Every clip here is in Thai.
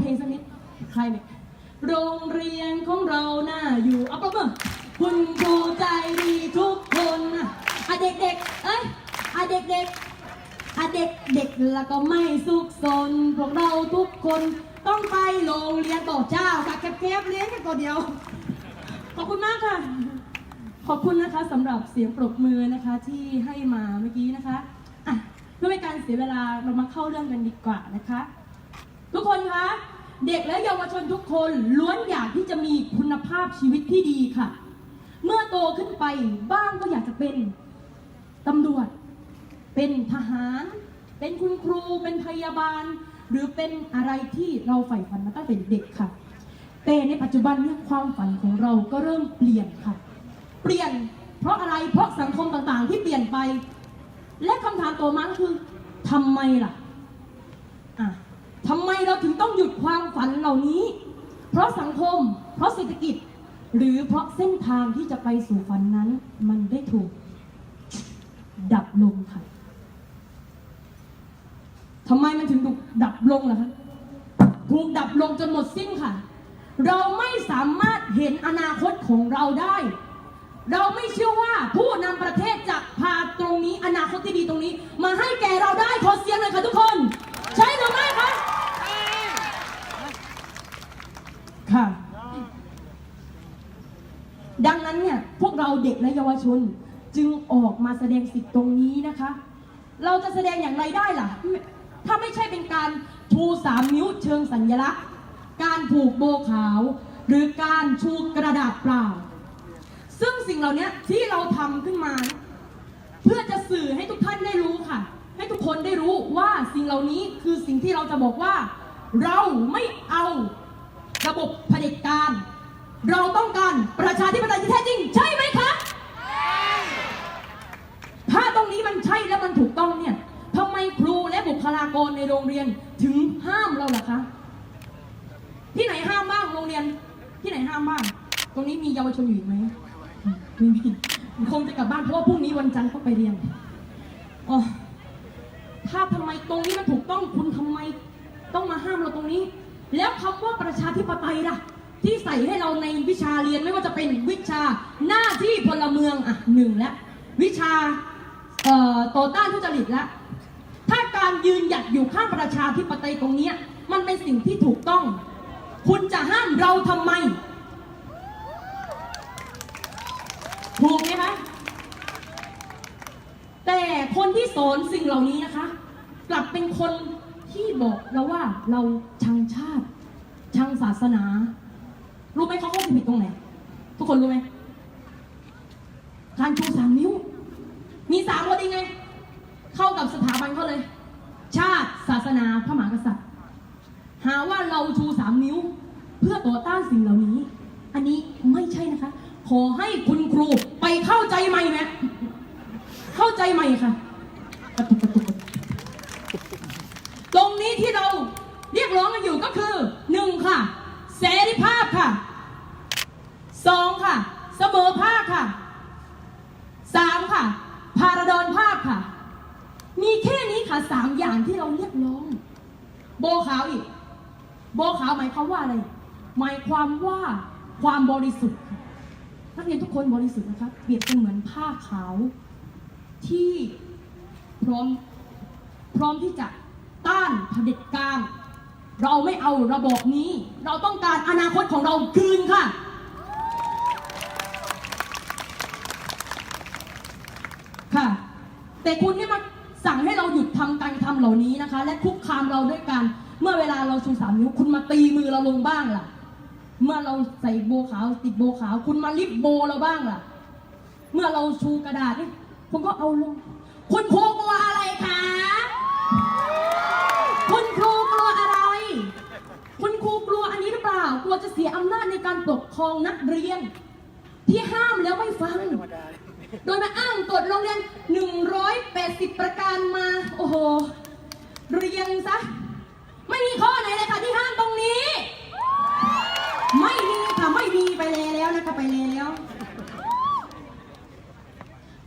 เพลงสักนิด ใครเนี่ย โรงเรียนของเราน่าอยู่เอาปะเมื่อคุณครูใจดีทุกคนนะอะเด็กๆ เอ้ยอะเด็กๆอะเด็กเด็กแล้วก็ไม่สุขสน พวกเราทุกคนต้องไปโรงเรียนต่อเจ้าค่ะแคบๆเลี้ยงกันตัวเดียว ขอบคุณมากค่ะ ขอบคุณนะคะสำหรับเสียงปรบมือนะคะที่ให้มาเมื่อกี้นะคะอะเพื่อไม่การเสียเวลาเรามาเข้าเรื่องกันดีกว่านะคะ ทุกคนคะ เด็กและเยาวชนทุกคนล้วนอยากที่จะมีคุณภาพชีวิตที่ดีค่ะ เมื่อโตขึ้นไปบ้างก็อยากจะเป็นตำรวจ เป็นทหาร เป็นคุณครู เป็นพยาบาล หรือเป็นอะไรที่เราใฝ่ฝันมาตั้งแต่เด็กค่ะ แต่ในปัจจุบันเนี่ยความฝันของเราก็เริ่มเปลี่ยนค่ะ เปลี่ยนเพราะอะไรเพราะสังคมต่างๆ ที่เปลี่ยนไป และคำถามตัวมาก็คือทำไมล่ะ ทำไมเราถึงต้องหยุดความฝันเหล่านี้ เพราะสังคม เพราะเศรษฐกิจ หรือเพราะเส้นทางที่จะไปสู่ฝันนั้น มันได้ถูก ดับลงค่ะทำไมมันถึงถูกดับลงล่ะคะถูกดับลงจนหมดสิ้นค่ะ เราไม่สามารถเห็นอนาคตของเราได้ เราไม่เชื่อว่าผู้นำประเทศจะพาตรงนี้อนาคตที่ดีตรงนี้ มาให้แก่เราได้ขอเสียงหน่อยค่ะทุกคน ใช่หรือไม่คะค่ะ ดังนั้นเนี่ยพวกเราเด็กและเยาวชนจึงออกมาแสดงสิทธิ์ตรงนี้นะคะ เราจะแสดงอย่างไรได้ล่ะ ถ้าไม่ใช่เป็นการชูสามนิ้วเชิงสัญลักษณ์ การผูกโบขาว หรือการชูกระดาษเปล่า ซึ่งสิ่งเหล่านี้ที่เราทำขึ้นมา เพื่อจะสื่อให้ทุกท่านได้รู้ค่ะ ให้ทุกคนได้รู้ว่าสิ่งเหล่านี้คือสิ่งที่เราจะบอกว่า เราไม่เอาระบบเผด็จการ เราต้องการประชาธิปไตยที่แท้จริง ใช่ไหมคะ ถ้าตรงนี้มันใช่และมันถูกต้องเนี่ยทำไมครูและบุคลากรในโรงเรียนถึงห้ามเราล่ะคะ ที่ไหนห้ามบ้างโรงเรียน ที่ไหนห้ามบ้าง ตรงนี้มีเยาวชนอยู่ไหมไม่มีคงจะกลับบ้านเพราะว่าพรุ่งนี้วันจันทร์ต้องไปเรียนอ๋อถ้าทำไมตรงนี้มันถูกต้องคุณทำไม ต้องมาห้ามเราตรงนี้ แล้วคำว่าประชาธิปไตยล่ะ ที่ใส่ให้เราในวิชาเรียนไม่ว่าจะเป็นวิชาหน้าที่พลเมืองอะหนึ่งแล้ววิชาเอ่อต่อต้านทุจริตล้วถ้าการยืนหยัดอยู่ข้างประชาธิปไตยตรงเนี้ยมันเป็นสิ่งที่ถูกต้อง คุณจะห้ามเราทำไม ถูกไหมคะแต่คนที่สอนสิ่งเหล่านี้นะคะ กลับเป็นคนที่บอกเราว่าเราชังชาติ ชังศาสนา รู้ไหมเขาเข้าใจผิดตรงไหน ทุกคนรู้ไหมการชูสามนิ้ว มีสามคนเองไง เข้ากับสถาบันเขาเลย ชาติศาสนาพระมหากษัตริย์ หาว่าเราชูสามนิ้ว เพื่อต่อต้านสิ่งเหล่านี้ อันนี้ไม่ใช่นะคะ ขอให้คุณครูไปเข้าใจใหม่ไหมเข้าใจใหม่ค่ะกระตุกกระตุกตรงนี้ที่เราเรียกร้องกันอยู่ก็คือหนึ่งค่ะ เสรีภาพค่ะ สองค่ะ เสมอภาคค่ะสามค่ะ พาราดอนภาพค่ะ มีแค่นี้ค่ะสามอย่างที่เราเรียกร้อง โบขาวอีก โบขาวหมายความว่าอะไร หมายความว่าความบริสุทธิ์นักเรียนทุกคนบริสุทธิ์นะคะเปรียบเสมือนผ้าขาวที่พร้อมพร้อมที่จะต้านเผด็จการ เราไม่เอาระบบนี้ เราต้องการอนาคตของเราคืนค่ะ แต่คุณนี่มาสั่งให้เราหยุดทำการกระทำเหล่านี้นะคะ และคุกคามเราด้วยการเมื่อเวลาเราชูสามนิ้วคุณมาตีมือเราลงบ้างล่ะ เมื่อเราใส่โบขาวติดโบขาว คุณมาลิบโบเราบ้างล่ะ เมื่อเราชูกระดาษนี่คุณก็เอาลง คุณครูกลัวอะไรคะคุณครูกลัวอะไร คุณครูกลัวอันนี้หรือเปล่ากลัวจะเสียอำนาจในการปกครองนักเรียน ที่ห้ามแล้วไม่ฟัง โดยมาอ้างกฎโรงเรียน 180 ประการมา โอ้โห เรียงซะ ไม่มีข้อไหนเลยค่ะที่ห้ามตรงนี้ ไม่มีค่ะไม่มีไปเลยแล้วนะคะไปเลยแล้ว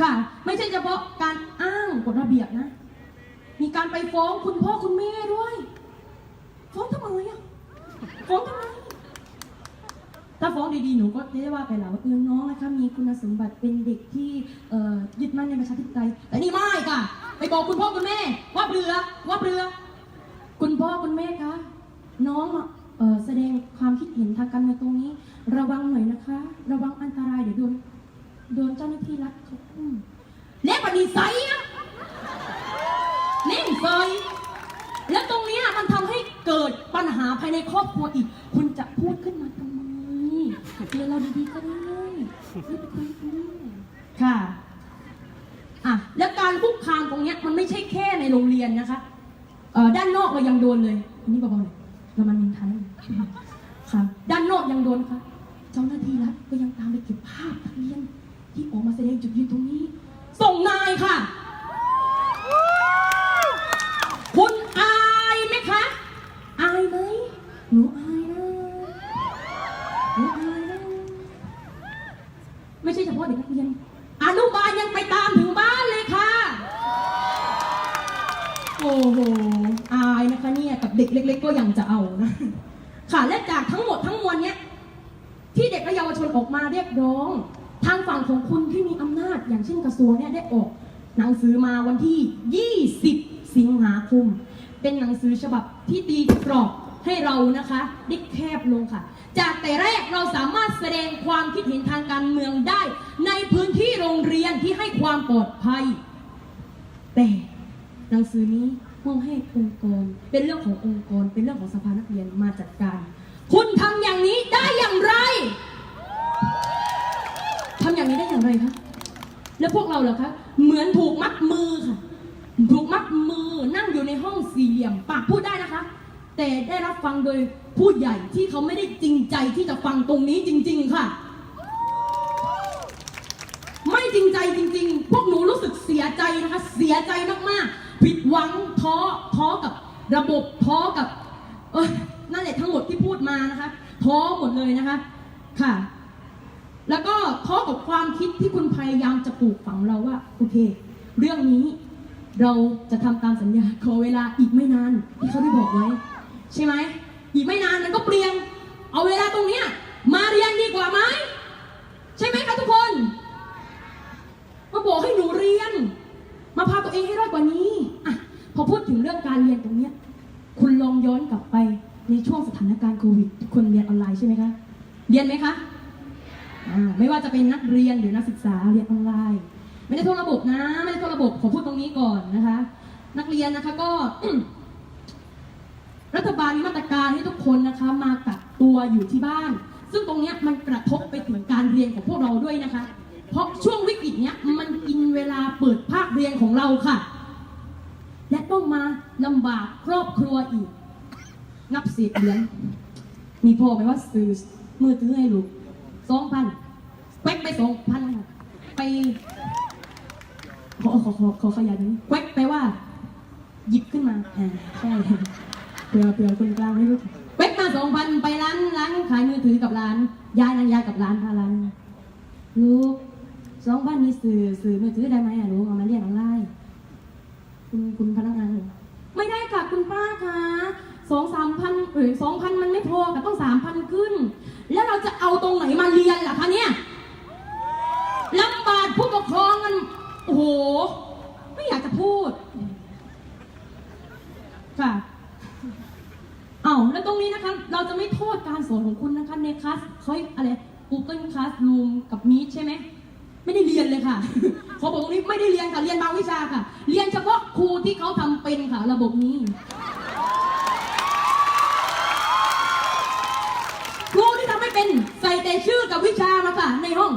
ค่ะ ไม่ใช่เฉพาะการอ้างกฎระเบียบนะ มีการไปฟ้องคุณพ่อคุณแม่ด้วย ฟ้องทำไมอะฟ้องทำไม ฟ้องดีๆ หนูก็จะได้ว่าไปแล้วว่าเออน้องนะคะมีคุณสมบัติเป็นเด็กที่เอ่อยึดมั่นในประชาธิปไตยแต่นี่ไม่ค่ะ ไปบอกคุณพ่อคุณแม่ ว่าเปลือว่าเปลือคุณพ่อคุณแม่คะน้องเอ่อแสดงความคิดเห็นทางการเมืองตรงนี้ ระวังหน่อยนะคะ ระวังอันตรายเดี๋ยวโดนโดนเจ้าหน้าที่รัฐเขาอุ้มเละปฏิไซอะเล่นเซยแล้วตรงนี้มันทำให้เกิดปัญหาภายในครอบครัวอีก คุณจะพูดขึ้นมาทำไม เตือเราดีๆก็ได้ไม่ไปคุยกันค่ะ อะ แล้วการคุกคามตรงเนี้ยมันไม่ใช่แค่ในโรงเรียนนะคะเอ่อด้านนอกเรายังโดนเลยอันนี้เบาๆหน่อยเรามันมินทันค่ะ ด้านนอกยังโดนค่ะ เจ้าหน้าที่รัฐก็ยังตามไปเก็บภาพนักเรียนที่ออกมาแสดงจุดยืนตรงนี้ ส่งนายค่ะ คุณอายไหมคะ อายไหม หนูอายนะ หนูอายนะ ไม่ใช่เฉพาะเด็กนักเรียน อนุบาลยังไปตามถึงบ้านเลยค่ะ โอ้โห อายนะคะเนี่ย ก็ยังจะเอานะ ค่ะและจากทั้งหมดทั้งมวลเนี้ยที่เด็กและเยาวชนออกมาเรียกร้อง ทางฝั่งของคุณที่มีอำนาจ อย่างเช่นกระทรวงเนี่ยได้ออก หนังสือมาวันที่ 20 สิงหาคม เป็นหนังสือฉบับที่ตีกรอบให้เรานะคะได้แคบลงค่ะ จากแต่แรกเราสามารถแสดงความคิดเห็นทางการเมืองได้ ในพื้นที่โรงเรียนที่ให้ความปลอดภัย แต่หนังสือนี้ มอบให้องค์กร เป็นเรื่องขององค์กร เป็นเรื่องของสภานักเรียนมาจัดการ คุณทำอย่างนี้ได้อย่างไรทำอย่างนี้ได้อย่างไรคะ แล้วพวกเราเหรอคะ เหมือนถูกมัดมือค่ะ ถูกมัดมือนั่งอยู่ในห้องสี่เหลี่ยมปากพูดได้นะคะ แต่ได้รับฟังโดยผู้ใหญ่ที่เขาไม่ได้จริงใจที่จะฟังตรงนี้จริง ๆ ค่ะ ไม่จริงใจจริง ๆ พวกหนูรู้สึกเสียใจนะคะ เสียใจมากๆ ผิดหวังท้อท้อกับระบบท้อกับเอยนั่นแหละทั้งหมดที่พูดมานะคะท้อหมดเลยนะคะค่ะ แล้วก็ท้อกับความคิดที่คุณพยายามจะปลูกฝังเราว่าโอเค เรื่องนี้เราจะทำตามสัญญาขอเวลาอีกไม่นานที่เขาได้บอกไว้ ใช่ไหมอีกไม่นานมันก็เปลี่ยนเอาเวลาตรงเนี้ยมาเรียนดีกว่าไหมใช่ไหมคะทุกคนมาบอกให้หนูเรียน มาพาตัวเองให้รอดกว่านี้อะพอพูดถึงเรื่องการเรียนตรงเนี้ยคุณลองย้อนกลับไปในช่วงสถานการณ์โควิดทุกคนเรียนออนไลน์ใช่ไหมคะ เรียนไหมคะอ่าไม่ว่าจะเป็นนักเรียนหรือนักศึกษาเรียนออนไลน์ ไม่ได้โทษระบบนะ ไม่ได้โทษระบบขอพูดตรงนี้ก่อนนะคะ นักเรียนนะคะก็ รัฐบาลมีมาตรการให้ทุกคนนะคะ มากักตัวอยู่ที่บ้าน ซึ่งตรงนี้มันกระทบไปถึงการเรียนของพวกเราด้วยนะคะ เพราะช่วงวิกฤตเนี้ยมันกินเวลาเปิดภาคเรียนของเราค่ะ และต้องมาลำบากครอบครัวอีก นับเศษเหรียญมีพ่อไหมว่าซื้อมือถือให้ลูกสองพันแควกไปสองพันไป ขอขอขอขอขยันแควกไปว่า หยิบขึ้นมาอ่าใช่เผื่อเผื่อคนกลางไม่รู้แควกมาสองพันไปร้านร้านขายมือถือกับร้าน ยายนั่นยายกับร้านพาร้านลูก สองพันนี่สื่อสื่อมือถือได้ไหมอะลูกเอามาเรียนออนไลน์คุณคุณพนักงานหรอไม่ได้ค่ะคุณป้าคะสองสามพันเอ้ยสองพันมันไม่พอค่ะต้องสามพันขึ้น แล้วเราจะเอาตรงไหนมาเรียนล่ะคะเนี่ยลำบากผู้ปกครองมันโอ้โห ไม่อยากจะพูด ค่ะเอาแล้วตรงนี้นะคะ เราจะไม่โทษการสอนของคุณนะคะ ในคลาสเขาอะไร Google Classroom กับ Meet ใช่ไหม ไม่ได้เรียนเลยค่ะขอบอกตรงนี้ไม่ได้เรียนค่ะเรียนบางวิชาค่ะ เรียนเฉพาะครูที่เขาทำเป็นค่ะระบบนี้ครูที่ทำไม่เป็นใส่แต่ชื่อกับวิชามาค่ะ ในห้อง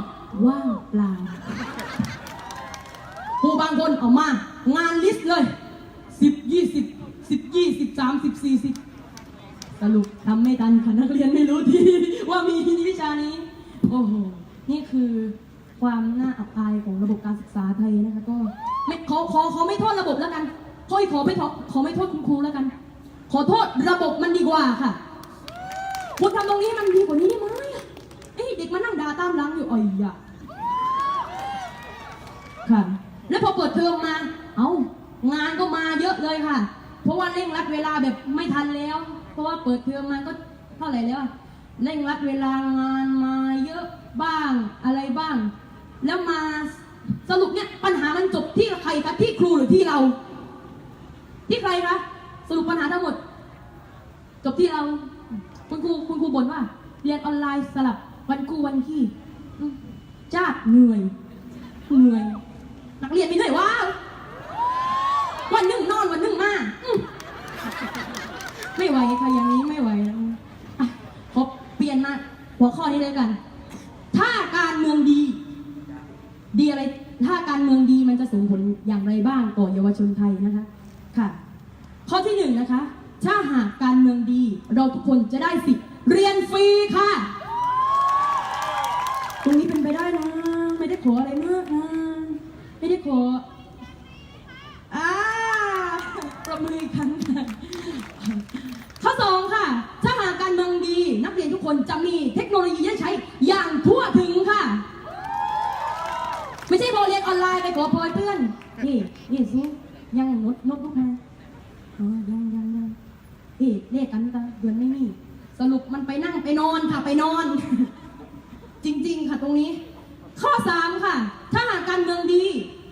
ว่างเปล่าครูบางคนเอามา งานลิสต์เลยสิบยี่สิบสิบยี่สิบสามสิบสี่สิบสรุปทำไม่ทันค่ะนักเรียนไม่รู้ทีว่ามีวิชานี้ โอ้โห นี่คือ ความน่าอับอายของระบบการศึกษาไทยนะคะก็ไม่ขอขอขอไม่โทษระบบแล้วกันขอขอไม่ขอขอไม่โทษคุณครูแล้วกัน ขอโทษระบบมันดีกว่าค่ะคุณทำตรงนี้มันดีกว่านี้ได้ไหมเอ้เด็กมานั่งด่าตามหลังอยู่อ่อยอะค่ะ แล้วพอเปิดเทอมมา เอ้างานก็มาเยอะเลยค่ะ เพราะว่าเร่งรัดเวลาแบบไม่ทันแล้ว เพราะว่าเปิดเทอมมันก็เท่าไหร่แล้วเร่งรัดเวลางานมาเยอะบ้างอะไรบ้าง แล้วมาสรุปเนี่ยปัญหามันจบที่ใครคะที่ครูหรือที่เรา ที่ใครคะสรุปปัญหาทั้งหมด จบที่เรา คุณครูคุณครูบ่นว่า เรียนออนไลน์สลับวันครูวันขี้จ้าเหนื่อยเหนื่อยนักเรียนไม่เหนื่อยว้าวันหนึ่งนอนวันหนึ่งมาไม่ไหวค่ะอย่างนี้ไม่ไหวแล้วอะขอเปลี่ยนมาหัวข้อนี้เลยกัน ถ้าการเมืองดี ดีอะไรถ้าการเมืองดีมันจะส่งผลอย่างไรบ้างต่อเยาวชนไทยนะคะค่ะข้อที่หนึ่งนะคะ ถ้าหากการเมืองดี เราทุกคนจะได้สิทธิ์เรียนฟรีค่ะ ตรงนี้เป็นไปได้นะ ไม่ได้ขออะไรมากนะ ไม่ได้ขออ่าประมืออีกครั้งค่ะข้อสองค่ะ ถ้าหากการเมืองดี นักเรียนทุกคนจะมีเทคโนโลยีให้ใช้อย่างทั่วถึงค่ะ ไม่ใช่พอเรียนออน ไปขอพลอยเพื่อนนี่นี่ซูยังนดนดลูกมาอ๋อยังยังยังเอ๊ะเลขกันตาเดือนไม่มี สรุปมันไปนั่งไปนอนค่ะไปนอน จริง ๆ ค่ะตรงนี้ ข้อ3ค่ะ ถ้าหากการเมืองดี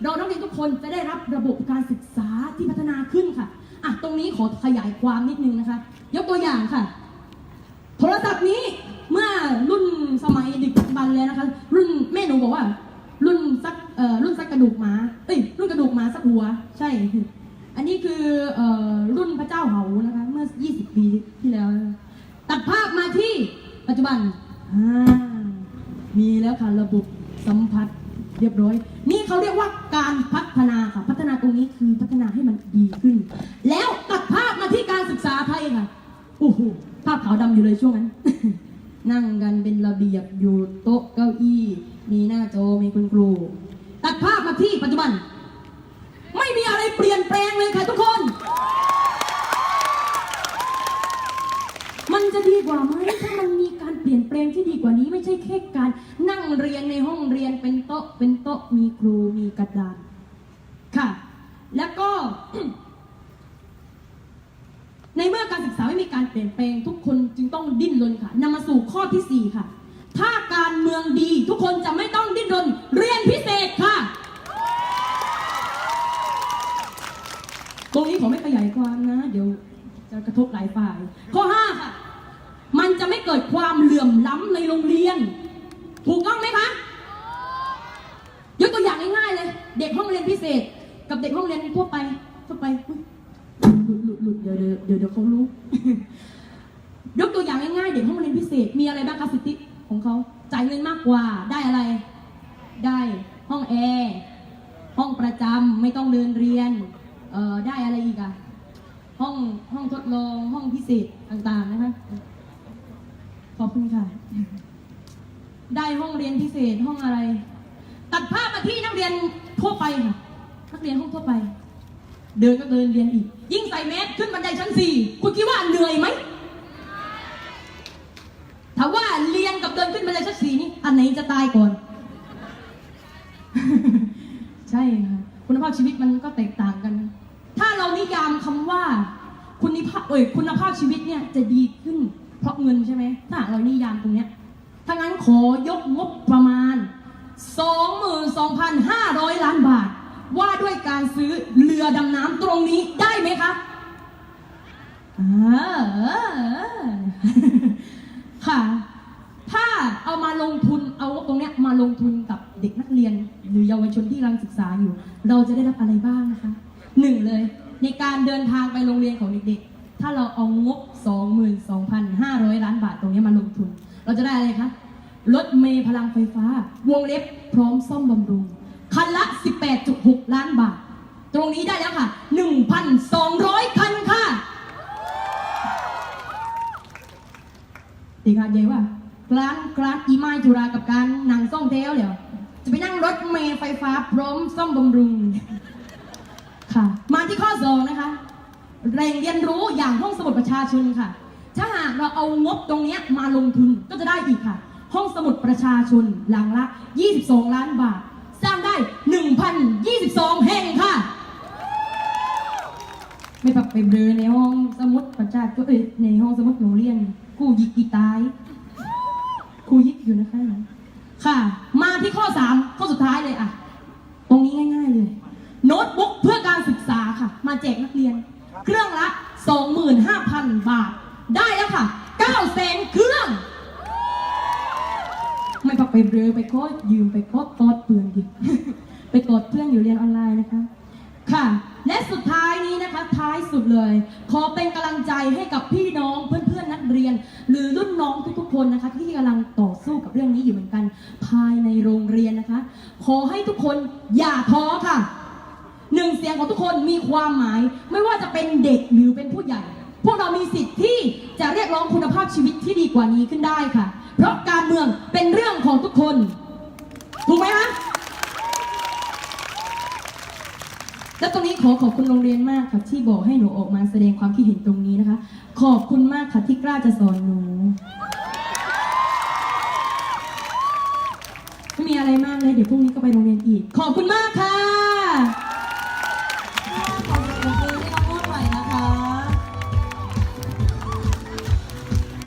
เรานักเรียนทุกคนจะได้รับระบบการศึกษาที่พัฒนาขึ้นค่ะอะตรงนี้ขอขยายความนิดนึงนะคะ ยกตัวอย่างค่ะ โทรศัพท์นี้เมื่อรุ่นสมัยดึกดำบรรพ์เลยนะคะ รุ่นแม่หนูบอกว่า เอ่อรุ่นสักกระดูกหมาเอ้ยรุ่นกระดูกหมาสักหัว ใช่ อันนี้คือเอ่อรุ่นพระเจ้าเหานะคะ เมื่อ 20 ปีที่แล้ว ตัดภาพมาที่ปัจจุบันอ่ามีแล้วค่ะระบบสัมผัสเรียบร้อย นี่เขาเรียกว่าการพัฒนาค่ะ พัฒนาตรงนี้คือพัฒนาให้มันดีขึ้น แล้วตัดภาพมาที่การศึกษาไทยค่ะโอ้โหภาพขาวดำอยู่เลยช่วงนั้น นั่งกันเป็นระเบียบอยู่โต๊ะเก้าอี้ มีหน้าจอมีคุณครู ตัดภาพมาที่ปัจจุบัน ไม่มีอะไรเปลี่ยนแปลงเลยค่ะทุกคน มันจะดีกว่าไหมถ้ามันมีการเปลี่ยนแปลงที่ดีกว่านี้ ไม่ใช่แค่การนั่งเรียนในห้องเรียนเป็นโต๊ะ เป็นโต๊ะมีครูมีกระดานค่ะ แล้วก็ ในเมื่อการศึกษาไม่มีการเปลี่ยนแปลง ทุกคนจึงต้องดิ้นรนค่ะนำมาสู่ข้อที่สี่ค่ะ ถ้าการเมืองดี ทุกคนจะไม่ต้องดิ้นรนเรียนพิเศษค่ะ ตรงนี้ผมไม่ขยายความนะ เดี๋ยวจะกระทบหลายฝ่าย ข้อ 5 ค่ะ มันจะไม่เกิดความเหลื่อมล้ำในโรงเรียน ถูกต้องไหมคะ ยกตัวอย่างง่ายๆเลย เด็กห้องเรียนพิเศษ กับเด็กห้องเรียนทั่วไป ทั่วไปอุ๊ยหลุดหลุดหลุดเดี๋ยวเดี๋ยวเดี๋ยวเดี๋ยวเขารู้ ยกตัวอย่างง่ายๆ เด็กห้องเรียนพิเศษ มีอะไรบ้างคะสิทธิของเขา จ่ายเงินมากกว่า ได้อะไร ได้ห้องแอร์ ห้อง ประจำไม่ต้องเดินเรียนเอ่อได้อะไรอีกอะห้องห้องทดลองห้องพิเศษต่างๆนะคะขอบคุณค่ะ ได้ห้องเรียนพิเศษห้องอะไร ตัดภาพมาที่นักเรียนทั่วไปค่ะนักเรียนห้องทั่วไป เดินก็เดินเรียนอีก ยิ่งใส่แมสขึ้นบันไดชั้นสี่คุณคิดว่าเหนื่อยไหมถามว่าเรียนกับเดินขึ้นบันไดชั้นสี่นี่อันไหนจะตายก่อน ช่ค่ะคุณภาพชีวิตมันก็แตกต่างกัน ถ้าเรานิยามคำว่า คุณภาพเอ่ยคุณภาพชีวิตเนี่ยจะดีขึ้น เพราะเงินใช่ไหมถ้าหาเรานิยามตรงเนี้ยถ้างั้นขอยกงบประมาณ 22,500 ล้านบาท ว่าด้วยการซื้อเรือดำน้ำตรงนี้ได้ไหมคะอ่าค่ะ เอามาลงทุนเอาตรงเนี้ยมาลงทุนกับเด็กนักเรียน หรือเยาวชนที่กำลังศึกษาอยู่ เราจะได้รับอะไรบ้างนะคะหนึ่งเลย ในการเดินทางไปโรงเรียนของเด็กๆ ถ้าเราเอางบ 22,500 ล้านบาทตรงเนี้ยมาลงทุน เราจะได้อะไรคะรถเมล์พลังไฟฟ้า วงเล็บพร้อมซ่อมบำรุง คันละ 18.6 ล้านบาท ตรงนี้ได้แล้วค่ะ 1,200 คันค่ะตีขาดเยอะว่ะ กลานกลานอีไมายจุรากับการนั่งซ่อมเทลเดี๋ยว จะไปนั่งรถเมล์ไฟฟ้าพร้อมซ่อมบำรุง ค่ะ มาที่ข้อสองนะคะแรงเรียนรู้อย่างห้องสมุดประชาชนค่ะ ถ้าหากเราเอางบตรงนี้มาลงทุนก็จะได้อีกค่ะ ห้องสมุดประชาชนหลังละ 22 ล้านบาท สร้างได้ 1,022 แห่งค่ะ ไม่ปักไปเบลอในห้องสมุดประชาชนเอ้ยในห้องสมุดโรงเรียน กูยิกกีตาย ครูยิกอยู่นะคะค่ะ มาที่ข้อ3ข้อสุดท้ายเลยอะ ตรงนี้ง่าย ๆเลย โน้ตบุ๊กเพื่อการศึกษาค่ะ มาแจกนักเรียน เครื่องละ 25,000 บาท ได้แล้วค่ะ9แสนเครื่อง ไม่ปักไปเบลอไปโคตยืมไปโคตรตอดเปลืองดิไปกดเพื่อนอยู่เรียนออนไลน์นะคะ ค่ะ และสุดท้ายนี้นะคะท้ายสุดเลย ขอเป็นกำลังใจให้กับพี่น้องเพื่อนๆนักเรียน หรือรุ่นน้องทุกๆคนนะคะ ที่กำลังต่อสู้กับเรื่องนี้อยู่เหมือนกัน ภายในโรงเรียนนะคะ ขอให้ทุกคนอย่าท้อค่ะหนึ่งเสียงของทุกคนมีความหมาย ไม่ว่าจะเป็นเด็กหรือเป็นผู้ใหญ่ พวกเรามีสิทธิ์ที่จะเรียกร้องคุณภาพชีวิตที่ดีกว่านี้ขึ้นได้ค่ะ เพราะการเมืองเป็นเรื่องของทุกคน ถูกไหมคะ และตรงนี้ขอขอบคุณโรงเรียนมากค่ะที่บอกให้หนูออกมาแสดงความคิดเห็นตรงนี้นะคะ ขอบคุณมากค่ะที่กล้าจะสอนหนูไม่มีอะไรมากเลยเดี๋ยวพรุ่งนี้ก็ไปโรงเรียนอีก ขอบคุณมากค่ะ